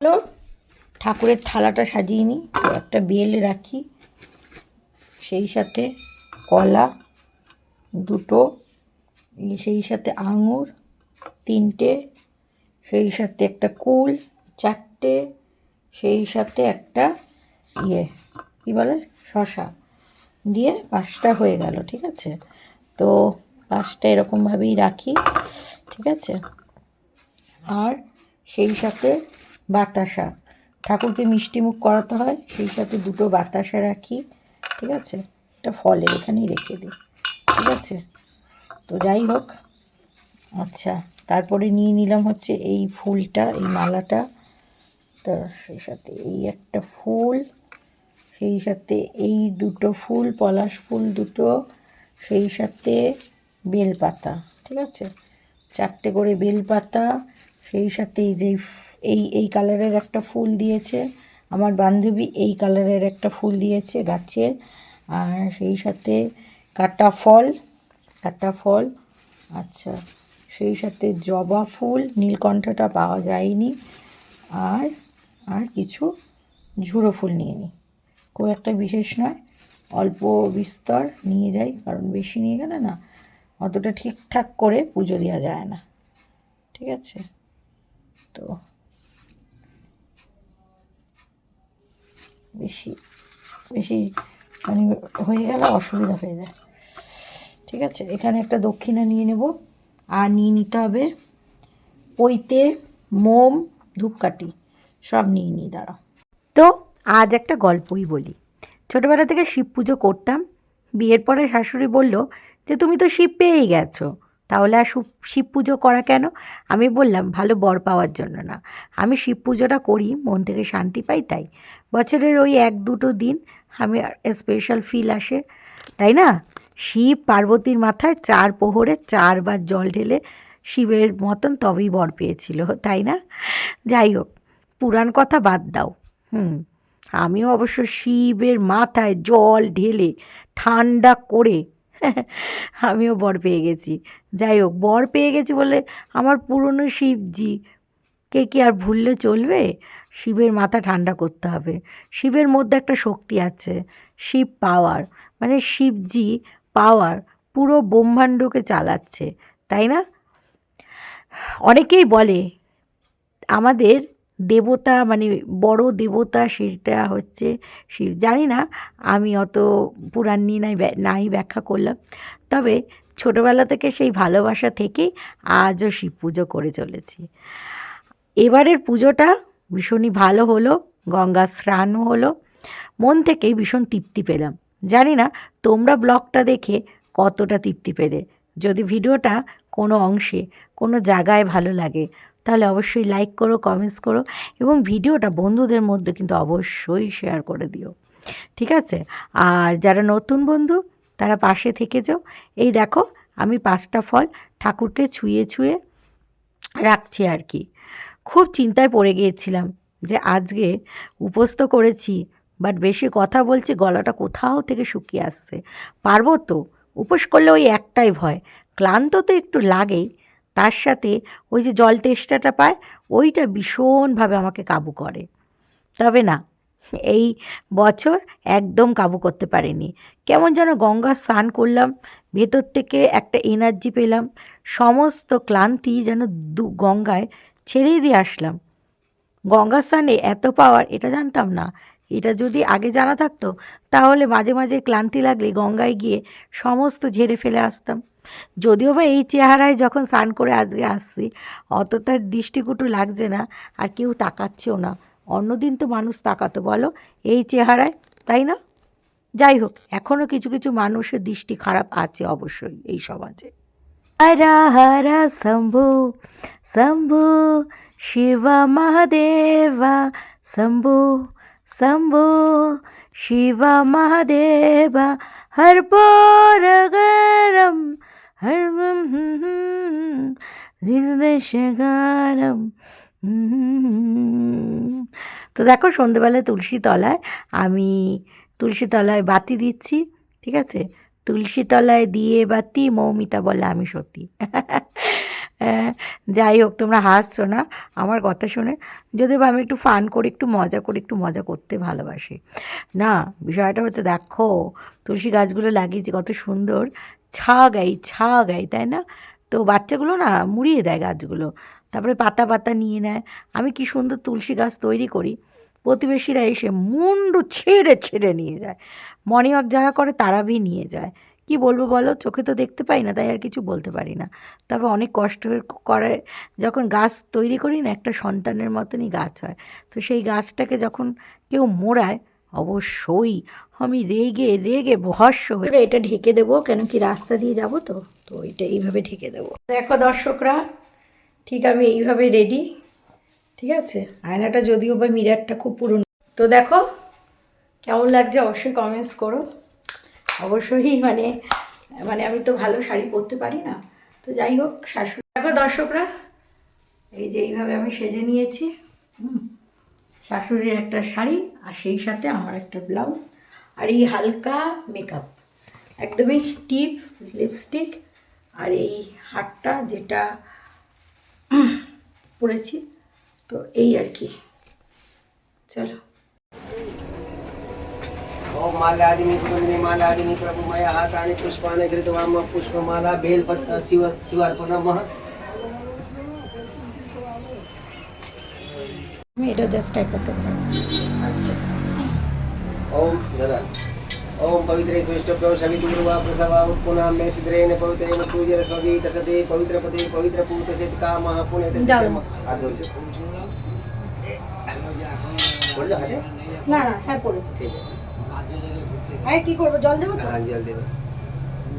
চলো ঠাকুরের থালাটা সাজিয়ে নিই, একটা বেল রাখি, সেই সাথে কলা, দুটো সেই সাথে আঙুর, তিনটে, সেই সাথে একটা কুল, চারটে, সেই সাথে একটা ইয়ে কী বলে, শশা, দিয়ে পাঁচটা হয়ে গেল, ঠিক আছে? তো পাঁচটা এরকমভাবেই রাখি, ঠিক আছে? আর সেই সাথে বাতাসা। ঠাকুরকে মিষ্টিমুখ করাতে হয়, সেই সাথে দুটো বাতাসা রাখি, ঠিক আছে? এটা ফলের এখানেই রেখে দিই, ঠিক আছে? তো যাই হোক আচ্ছা তারপরে নিয়ে নিলাম হচ্ছে এই ফুলটা, এই মালাটা। তো সেই সাথে এই একটা ফুল, সেই সাথে এই দুটো ফুল, পলাশ ফুল দুটো, সেই সাথে বেলপাতা, ঠিক আছে? চারটে করে বেলপাতা, সেই সাথে এই যে এই এই কালারের একটা ফুল দিয়েছে। আমার বান্ধবী এই কালারের একটা ফুল দিয়েছে গাছের। আর সেই সাথে কাটা ফল কাটা ফল। আচ্ছা সেই সাথে জবা ফুল, নীলকণ্ঠটা পাওয়া যায়নি। আর আর কিছু ঝুড়ো ফুল নিয়ে নিই খুব একটা বিশেষ নয়, অল্প বিস্তর নিয়ে যাই, কারণ বেশি নিয়ে গেলে না অতটা ঠিকঠাক করে পুজো দেওয়া যায় না। ঠিক আছে? তো বেশি বেশি মানে হয়ে গেলে অসুবিধা হয়ে যায়। ঠিক আছে, এখানে একটা দক্ষিণা নিয়ে নেব। আর নিয়ে নিতে হবে। পৈতে মোম, ধূপকাঠি, সব নিয়ে নিই, দাঁড়াও। তো আজ একটা গল্পই বলি। ছোটোবেলা থেকে শিব পুজো করতাম। বিয়ের পরে শাশুড়ি বলল যে, তুমি তো শিব পেয়েই গেছো। তাহলে আর শিব পুজো করা কেন? আমি বললাম, ভালো বর পাওয়ার জন্য না। আমি শিব পুজোটা করি, মন থেকে শান্তি পাই তাই। বছরের ওই এক দুটো দিন আমি স্পেশাল ফিল আসে, তাই না? শিব পার্বতীর মাথায় চার পোহরে চারবার জল ঢেলে শিবের মতন তবেই বর পেয়েছিল, তাই না? যাই হোক, পুরাণ কথা বাদ দাও। হুম, আমিও অবশ্য শিবের মাথায় জল ঢেলে ঠান্ডা করে আমিও বর পেয়ে গেছি। যাই হোক, বর পেয়ে গেছি বলে আমার পুরনো শিবজি, কে কি আর ভুললে চলবে? শিবের মাথা ঠান্ডা করতে হবে। শিবের মধ্যে একটা শক্তি আছে, শিব পাওয়ার মানে শিবজি পাওয়ার পুরো ব্রহ্মাণ্ডকে চালাচ্ছে, তাই না? অনেকেই বলে, আমাদের দেবতা মানে বড় দেবতা সেটা হচ্ছে শিব। জানি না, আমি অত পুরাণ নিয়ে নাই নাই ব্যাখ্যা করলাম। তবে ছোটোবেলা থেকে সেই ভালোবাসা থেকেই আজও শিব পুজো করে চলেছি। এবারের পুজোটা ভীষণই ভালো হলো, গঙ্গা স্নানও হলো, মন থেকেই ভীষণ তৃপ্তি পেলাম। জানি না তোমরা ব্লগটা দেখে কতটা তৃপ্তি পেলে। যদি ভিডিওটা কোনো অংশে, কোনো জায়গায় ভালো লাগে, তাহলে অবশ্যই লাইক করো কমেন্টস করো এবং ভিডিওটা বন্ধুদের মধ্যে কিন্তু অবশ্যই শেয়ার করে দিও। ঠিক আছে? আর যারা নতুন বন্ধু, তারা পাশে থেকে যাও। এই দেখো, আমি পাঁচটা ফল ঠাকুরকে ছুঁয়ে ছুঁয়ে রাখছি আর কি। খুব চিন্তায় পড়ে গিয়েছিলাম যে আজকে উপস্থ করেছি বাট বেশি কথা বলছি, গলাটা কোথাও থেকে শুকিয়ে আসছে। পারব তো? উপোস করলে ওই একটাই ভয়। ক্লান্ত তো একটু লাগেই। তার সাথে ওই যে জল তেষ্টাটা পায়, ওইটা ভীষণভাবে আমাকে কাবু করে। তবে না, এই বছর একদম কাবু করতে পারিনি। কেমন যেন গঙ্গা স্নান করলাম, ভেতর থেকে একটা এনার্জি পেলাম। সমস্ত ক্লান্তি যেন দু, গঙ্গায় ছেড়ে দিয়ে আসলাম। গঙ্গা স্নানে এত পাওয়ার এটা জানতাম না। এটা যদি আগে জানা থাকতো, তাহলে মাঝে মাঝে ক্লান্তি লাগলে গঙ্গায় গিয়ে সমস্ত ঝেড়ে ফেলে আসতাম। যদিও বা এই চেহারায় যখন স্নান করে আজকে আসছি, অতটা দৃষ্টিকুটু লাগছে না, আর কেউ তাকাচ্ছেও না। অন্যদিন তো মানুষ তাকাতো, বলো? এই চেহারায়, তাই না? যাই হোক এখনও কিছু কিছু মানুষের দৃষ্টি খারাপ আছে অবশ্যই এই সমাজে। হরা হরা শম্ভু শম্ভু শিব মহাদেবা শম্ভু শম্ভু শিব মহাদেবা হর পরগরম হর দিগদেশগারম তো দেখো সন্ধেবেলায় তুলসী তলায় আমি তুলসী তলায় বাতি দিচ্ছি, ঠিক আছে? তুলসী তলায় দিয়ে বাতি মৌমিতা বলে আমি সত্যি যাই হোক, তোমরা হাসছো না। আমার কথা শুনে যদি আমি একটু ফান করি, একটু মজা করি, একটু মজা করতে ভালোবাসি। না, বিষয়টা হচ্ছে দেখো, তুলসী গাছগুলো লাগিয়েছি, কত সুন্দর। ছা গাই ছা গাই তাই না? তো বাচ্চাগুলো না মুড়িয়ে দেয় গাছগুলো। তারপরে পাতা পাতা নিয়ে নেয়। আমি কি সুন্দর তুলসী গাছ তৈরি করি। প্রতিবেশীরা এসে মুন্ডু ছেড়ে ছেড়ে নিয়ে যায়। মর্নিং ওয়াক যারা করে তারা ভি নিয়ে যায়। কি বলব বলো? চোখে তো দেখতে পাই না, তাই আর কিছু বলতে পারি না। তবে অনেক কষ্ট করে যখন গাছ তৈরি করি না, একটা সন্তানের মতনই গাছ হয়। তো সেই গাছটাকে যখন কেউ মোড়ায়, অবশ্যই আমি রেগে রেগে ভস্য হয়ে এটা ঢেকে দেবো, কেন কি রাস্তা দিয়ে যাব তো? তো এটা এইভাবে ঢেকে দেবো। দেখো দর্শকরা, ঠিক আমি এইভাবে রেডি ঠিক আছে? আয়নাটা যদিও বা মিরারটা খুব পুরনো। তো দেখো, কেমন লাগছে অবশ্যই কমেন্টস করো। অবশ্যই মানে মানে আমি তো ভালো শাড়ি পরতে পারি না। তো যাই হোক, শাশুড়ি দেখো দর্শকরা, এই যে এইভাবে আমি সেজে নিয়েছি। শাশুড়ির একটা শাড়ি আর সেই সাথে আমার একটা ব্লাউজ আর এই হালকা মেকআপ একদমই টিপ লিপস্টিক আর এই হাটটা যেটা পরেছি। তো এই আর কি চলো ओम मालादिनी सुगंधिनी मालादिनी प्रभुमय हातानि पुष्पाणि कृतवाम पुष्पमाला बेलपत्र शिव शिवार्पणमः আমি এটা জাস্ট টাইপ করতে পারি আচ্ছা ओम दादा ओम पवित्रे स्विष्टभ्यो शवितुर्वा प्रसवा उत्पुना मे सिद्रेण पवित्रेण सूर्य स्ववी तसते पवित्र पते पवित्र पूत सेत कामः पुण्य जाओ। आदर्श बोल जा हटे না না হ্যাঁ পড়েছি ठीक है হ্যাঁ কি করবো জল দেবো তো हाँ जल्दी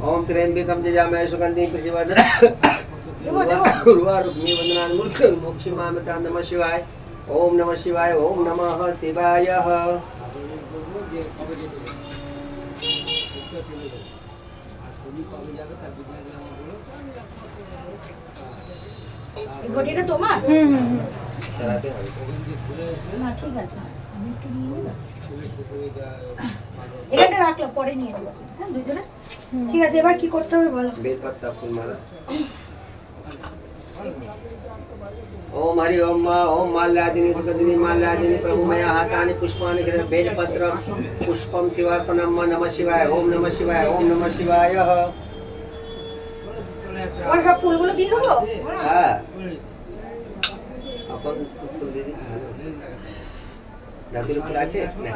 ओम त्र्यंबकम जजामहे सुगंधिं प्रसिवदना देवो, देवो। उर्वा रुक्मी वंदनान् मूर्तिं मोक्षिमामता नमः शिवाय ओम नमः शिवाय ओम नमः शिवाय তোমার? না ঠিক আছে। আমি রাখলাম পরে নিয়ে নেব হ্যাঁ দুজনে? ঠিক আছে এবার কি করতে হবে বলো? বেলপাতা ফুল মারা। ओम हरि ओम मा ओम माल्यादिनी सुगंधिनी माल्यादिनी प्रभुमया हातानि पुष्पाणि कृत बेलपत्र पुष्पम शिवार्पणम नमः शिवाय ओम नमः शिवाय ओम नमः शिवाय তোমার সব ফুলগুলো দিয়ে দেবো হ্যাঁ এখন ফুল দিদি ধতুর ফুল আছে না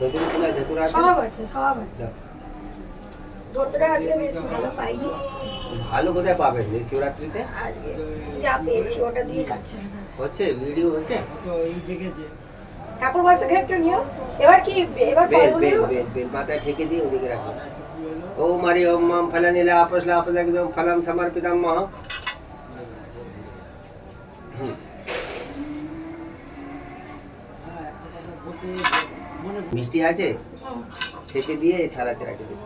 ধতুর ফুল আছে ধতুর আছে সব আছে সব আছে আচ্ছা। রোদরা আজকে বেশ ভালো পাইনি ভালো কোথায় পাবেন এই শিবরাত্রিতে যা পেয়েছি ওটা দিয়ে কাজ ছেড়ে দেবে হচ্ছে ভিডিও হচ্ছে ঠাকুর বসে ঘেরটা নিও এবার কি এবার বেল বেল বেল বেল মাথায় ঠেকে দিয়ে ওদিকে রাখো ও মারি ওম মাম ফলা নীলা আপস লাপস একদম ফলাম সমর্পিতাম মহ মিষ্টি আছে ঠেকে দিয়ে থালাতে রাখে দেবো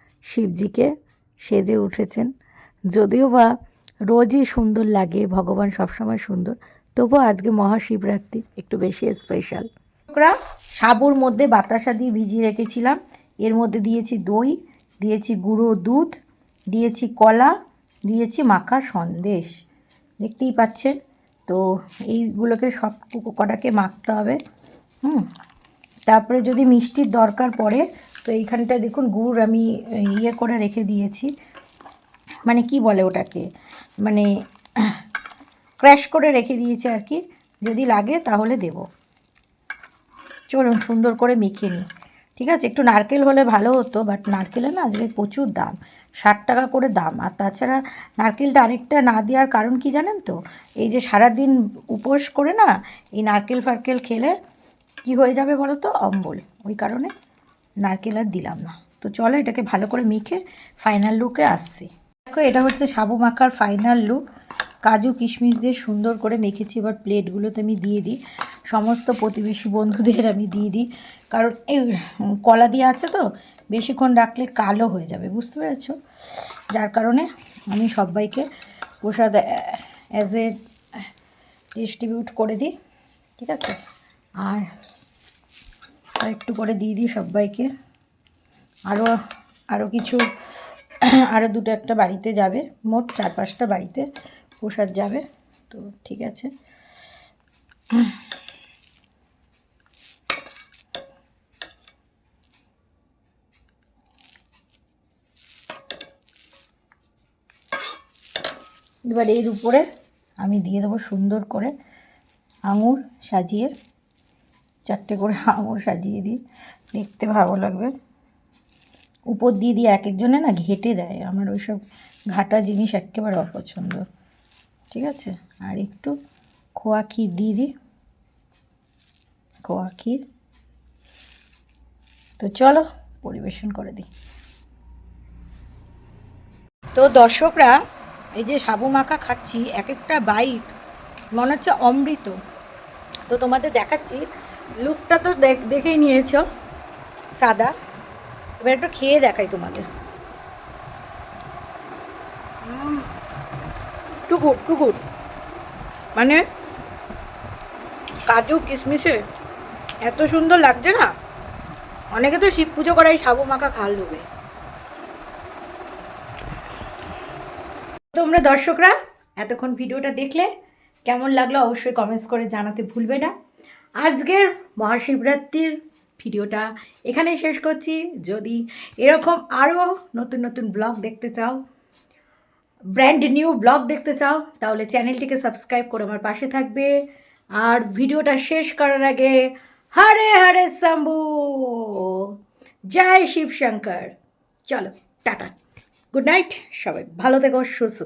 শিবজিকে সেজে উঠেছেন। যদিও বা রোজই সুন্দর লাগে, ভগবান সবসময় সুন্দর, তবুও আজকে মহাশিবরাত্রি একটু বেশি স্পেশাল সাবুর মধ্যে বাতাসা দিয়ে ভিজিয়ে রেখেছিলাম। এর মধ্যে দিয়েছি দই, দিয়েছি গুঁড়ো দুধ, দিয়েছি কলা, দিয়েছি মাখা সন্দেশ। দেখতেই পাচ্ছেন? তো এইগুলোকে সব কটাকে মাখতে হবে। হুম। তারপরে যদি মিষ্টির দরকার পড়ে তো এইখানটায় দেখুন গুড় আমি ইয়ে করে রেখে দিয়েছি। মানে কি বলে ওটাকে? মানে ক্র্যাশ করে রেখে দিয়েছি আর কি। যদি লাগে তাহলে দেব। চলুন সুন্দর করে মেখে নিই। ঠিক আছে? একটু নারকেল হলে ভালো হতো বাট নারকেলে না আজকে প্রচুর দাম। ষাট টাকা করে দাম। আর তাছাড়া নারকেলটা আরেকটা না দেওয়ার কারণ কি জানেন তো? এই যে সারাদিন উপোস করে না, এই নারকেল ফারকেল খেলে কি হয়ে যাবে বলো তো অম্বল। ওই কারণে নারকেল আর দিলাম না। তো চলো এটাকে ভালো করে মেখে ফাইনাল লুকে আসছি। দেখো, এটা হচ্ছে সাবু মাখার ফাইনাল লুক কাজু, কিশমিশ দিয়ে সুন্দর করে মেখেছি। এবার প্লেটগুলোতে আমি দিয়ে দিই। সমস্ত প্রতিবেশী বন্ধুদের আমি দিয়ে দিই। কারণ এই কলা দিয়ে আছে তো, বেশিক্ষণ রাখলে কালো হয়ে যাবে, বুঝতে পেরেছ? যার কারণে আমি সবাইকে প্রসাদ অ্যাজ এ ডিস্ট্রিবিউট করে দিই। ঠিক আছে? আর আর একটু করে দিয়ে দিই সবাইকে। আরও আরও কিছু আরও দুটো একটা বাড়িতে যাবে। মোট চার পাঁচটা বাড়িতে প্রসাদ যাবে। তো ঠিক আছে। এবার এর উপরে আমি দিয়ে দেবো সুন্দর করে আঙুর সাজিয়ে চারটে করে আঙুর সাজিয়ে দিই। দেখতে ভালো লাগবে। উপর দিয়ে দিয়ে এক একজনে না ঘেটে দেয়। আমার ওইসব ঘাটা জিনিস একেবারে অপছন্দ। ঠিক আছে? আর একটু খোয়া ক্ষীর দিয়ে দিই। খোয়া ক্ষীর। তো চলো, পরিবেশন করে দিই। তো দর্শকরা, এই যে সাবু মাখা খাচ্ছি, এক একটা বাইট, মনে হচ্ছে অমৃত। তো তোমাদের দেখাচ্ছি লুকটা তো দেখ- দেখেই নিয়েছ। সাদা। এবার একটু খেয়ে দেখাই তোমাদের। টুকুর টুকুর। মানে কাজু কিশমিশে এত সুন্দর লাগছে না? অনেকে তো শিব পুজো করাই সাবু মাখা খাল দেবে। তোমরা দর্শকরা এতক্ষণ ভিডিওটা দেখলে কেমন লাগল অবশ্যই কমেন্টস করে জানাতে ভুলবে না। আজকের মহাশিবরাত্রির ভিডিওটা এখানেই শেষ করছি। যদি এরকম আরও নতুন নতুন ব্লগ দেখতে চাও ব্র্যান্ড নিউ ব্লগ দেখতে চাও, তাহলে চ্যানেলটিকে সাবস্ক্রাইব করে আমার পাশে থাকবে। আর ভিডিওটা শেষ করার আগে হরে হরে শম্ভু। জয় শিবশঙ্কর চলো, টাটা। গুড নাইট সবাই ভালো থেকো, সুস্থ।